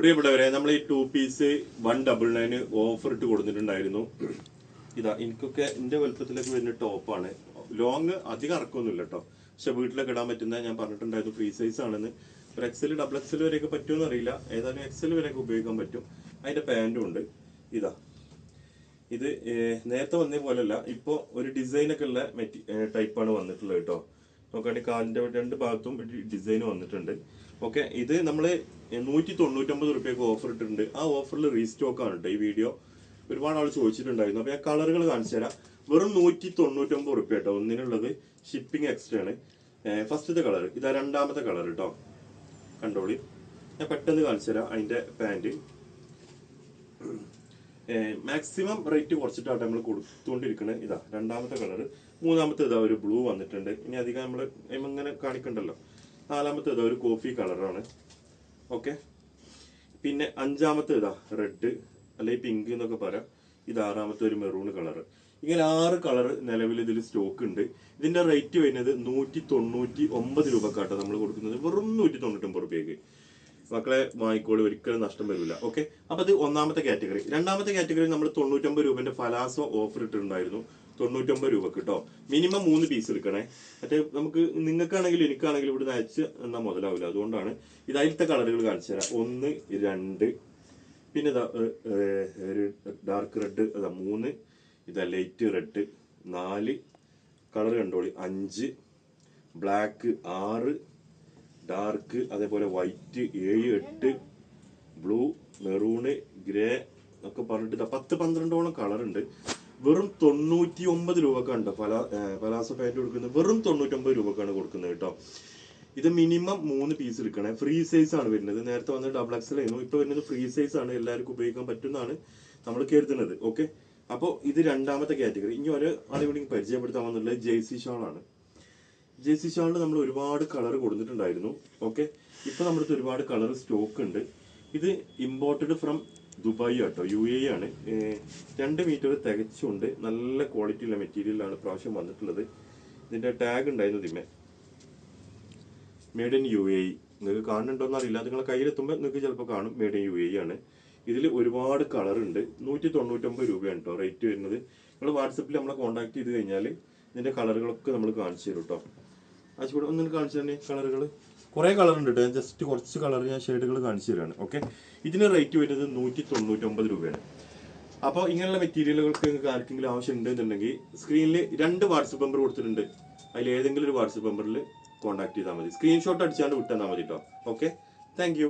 പ്രിയപ്പെട്ടവരെ നമ്മൾ ഈ two piece one double nine offer ഇട്ട് കൊടുത്തിട്ടുണ്ടായിരുന്നു. ഇതാ എനിക്കൊക്കെ എന്റെ വലുപ്പത്തിലൊക്കെ വരുന്ന ടോപ്പാണ് ലോങ് അധികം ഇറക്കൊന്നുമില്ല കേട്ടോ പക്ഷെ വീട്ടിലൊക്കെ ഇടാൻ പറ്റുന്ന ഞാൻ പറഞ്ഞിട്ടുണ്ടായിരുന്നു ഫ്രീ സൈസ് ആണെന്ന്. ഒരു എക്സൽ ഡബിൾ എക്സൽ വരെയൊക്കെ പറ്റുമെന്ന് അറിയില്ല. ഏതായാലും എക്സൽ വരെയൊക്കെ ഉപയോഗിക്കാൻ പറ്റും. അതിന്റെ പാന്റും ഉണ്ട്. ഇതാ. ഇത് നേരത്തെ വന്നേ പോലല്ല. ഇപ്പോൾ ഒരു ഡിസൈനൊക്കെ ഉള്ള മെറ്റി ടൈപ്പാണ് വന്നിട്ടുള്ളത് കേട്ടോ നോക്കുകയാണെങ്കിൽ കാലിന്റെ രണ്ട് ഭാഗത്തും ഡിസൈൻ വന്നിട്ടുണ്ട്. ഓക്കെ ഇത് നമ്മൾ നൂറ്റി തൊണ്ണൂറ്റൊമ്പത് റുപ്യക്ക് ഓഫർ ഇട്ടിട്ടുണ്ട്. ആ ഓഫറിൽ റീസ്റ്റോക്ക് ആണ് ഈ വീഡിയോ ഒരുപാട് ആൾ ചോദിച്ചിട്ടുണ്ടായിരുന്നു. അപ്പോൾ ഞാൻ കളറുകൾ കാണിച്ചു തരാം. വെറും നൂറ്റി തൊണ്ണൂറ്റൊമ്പത് റുപ്യ കേട്ടോ ഒന്നിനുള്ളത് ഷിപ്പിംഗ് എക്സ്ട്രാ ആണ്. ഫസ്റ്റത്തെ കളർ ഇതാ രണ്ടാമത്തെ കളർ കേട്ടോ കണ്ടോളി. ഞാൻ പെട്ടെന്ന് കാണിച്ചു തരാം അതിന്റെ പാന്റ് മാക്സിമം റേറ്റ് കുറച്ചിട്ടാണ് നമ്മൾ കൊടുത്തുകൊണ്ടിരിക്കുന്നത് ഇതാ. രണ്ടാമത്തെ കളർ മൂന്നാമത്തെ ഇതാ ഒരു ബ്ലൂ വന്നിട്ടുണ്ട്. ഇനി അധികം നമ്മൾ ഇങ്ങനെ കാണിക്കണ്ടല്ലോ. നാലാമത്തെ ഇതാ ഒരു കോഫി കളറാണ് ഓക്കെ പിന്നെ അഞ്ചാമത്തെ ഇതാ റെഡ് അല്ലെങ്കിൽ പിങ്ക് എന്നൊക്കെ പറയാം. ഇത് ആറാമത്തെ ഒരു മെറൂൺ കളർ ഇങ്ങനെ ആറ് കളർ നിലവിൽ ഇതിൽ സ്റ്റോക്ക് ഉണ്ട്. ഇതിന്റെ റേറ്റ് വരുന്നത് നൂറ്റി തൊണ്ണൂറ്റി ഒമ്പത് രൂപക്കാട്ടോ നമ്മൾ കൊടുക്കുന്നത്. വെറും നൂറ്റി തൊണ്ണൂറ്റി ഒമ്പത് രൂപയ്ക്ക്. മക്കളെ വാങ്ങിക്കോളി ഒരിക്കലും നഷ്ടം വരില്ല ഓക്കെ അപ്പൊ അത് ഒന്നാമത്തെ കാറ്റഗറി. രണ്ടാമത്തെ കാറ്റഗറി നമ്മൾ തൊണ്ണൂറ്റൊമ്പത് രൂപന്റെ ഫലാസോ ഓഫർ ഇട്ടിട്ടുണ്ടായിരുന്നു. തൊണ്ണൂറ്റൊമ്പത് രൂപ കിട്ടോ മിനിമം മൂന്ന് പീസ് എടുക്കണേ. മറ്റേ നമുക്ക് നിങ്ങൾക്കാണെങ്കിലും എനിക്കാണെങ്കിലും ഇവിടെ അയച്ച് എന്നാൽ മുതലാവില്ല അതുകൊണ്ടാണ് ഇത് അതിലത്തെ കളറുകൾ കാണിച്ചു തരാം. ഒന്ന് രണ്ട്. പിന്നെ ഒരു ഡാർക്ക് റെഡ് അതാ മൂന്ന്. ഇതാ ലൈറ്റ് റെഡ് നാല്. കളർ കണ്ടോളി അഞ്ച്. ബ്ലാക്ക് ആറ്. ഡാർക്ക് അതേപോലെ വൈറ്റ് ഏഴ് എട്ട് ബ്ലൂ മെറൂണ് ഗ്രേ ഒക്കെ പറഞ്ഞിട്ട് പത്ത് പന്ത്രണ്ടോളം കളർ ഉണ്ട്. വെറും തൊണ്ണൂറ്റി ഒമ്പത് രൂപക്കാണ് കേട്ടോ പല പലാസ പാന്റ് കൊടുക്കുന്നത്. വെറും തൊണ്ണൂറ്റി ഒമ്പത് രൂപക്കാണ് കൊടുക്കുന്നത് കേട്ടോ ഇത് മിനിമം മൂന്ന് പീസ് എടുക്കണേ. ഫ്രീ സൈസ് ആണ് വരുന്നത്. നേരത്തെ വന്നത് ഡബിൾ എക്സൽ ആയിരുന്നു. ഇപ്പൊ വരുന്നത് ഫ്രീ സൈസ് ആണ്. എല്ലാവർക്കും ഉപയോഗിക്കാൻ പറ്റുന്നതാണ് നമ്മൾ കരുതുന്നത്. ഓക്കെ അപ്പോൾ ഇത് രണ്ടാമത്തെ കാറ്റഗറി ഇനി ഒരു ആളുകൂടി പരിചയപ്പെടുത്താൻ വന്നുള്ളത് ജെയ്സി ഷാൾ ആണ് സി ഷാളിൽ നമ്മൾ ഒരുപാട് കളർ കൊടുത്തിട്ടുണ്ടായിരുന്നു. ഓക്കെ? ഇപ്പൊ നമ്മുടെ അടുത്ത് ഒരുപാട് കളർ സ്റ്റോക്ക് ഉണ്ട്. ഇത് imported from Dubai auto U A ആണ്. രണ്ട് മീറ്റർ തികച്ചുണ്ട്. നല്ല ക്വാളിറ്റി ഉള്ള മെറ്റീരിയലാണ് പ്രാവശ്യം വന്നിട്ടുള്ളത്. ഇതിന്റെ ടാഗ് ഉണ്ടായിരുന്നു ഇമ്മേ മേഡ് ഇൻ യു എ നിങ്ങൾക്ക് കാണുന്നുണ്ടോ അറിയില്ല നിങ്ങളെ കയ്യിലെത്തുമ്പോൾ നിങ്ങൾക്ക് ചിലപ്പോൾ കാണും. മേഡ് ഇൻ യു എ ആണ്. ഇതിൽ ഒരുപാട് കളർ ഉണ്ട്. നൂറ്റി തൊണ്ണൂറ്റൊമ്പത് രൂപയാണ് കേട്ടോ റേറ്റ് വരുന്നത്. നിങ്ങൾ വാട്സപ്പിൽ നമ്മളെ കോൺടാക്ട് ചെയ്ത് കഴിഞ്ഞാൽ ഇതിന്റെ കളറുകളൊക്കെ നമ്മൾ കാണിച്ചു തരും കേട്ടോ ആശുപത്രി ഒന്നും കാണിച്ചു തന്നെ കളറുകൾ കുറേ കളർ ഉണ്ട് കേട്ടോ ജസ്റ്റ് കുറച്ച് കളർ ഞാൻ ഷെയ്ഡുകൾ കാണിച്ചു തരാണ്. ഓക്കെ? ഇതിന് റേറ്റ് വരുന്നത് നൂറ്റി തൊണ്ണൂറ്റൊമ്പത് രൂപയാണ്. അപ്പോൾ ഇങ്ങനെയുള്ള മെറ്റീരിയലുകൾക്ക് നിങ്ങൾക്ക് ആർക്കെങ്കിലും ആവശ്യം ഉണ്ടെന്നുണ്ടെങ്കിൽ സ്ക്രീനിൽ രണ്ട് വാട്സപ്പ് നമ്പർ കൊടുത്തിട്ടുണ്ട്. അതിൽ ഏതെങ്കിലും ഒരു വാട്സപ്പ് നമ്പറിൽ കോൺടാക്ട് ചെയ്താൽ മതി. സ്ക്രീൻഷോട്ട് അടിച്ചാണ്ട് വിട്ടാൽ മതി കേട്ടോ ഓക്കെ? താങ്ക്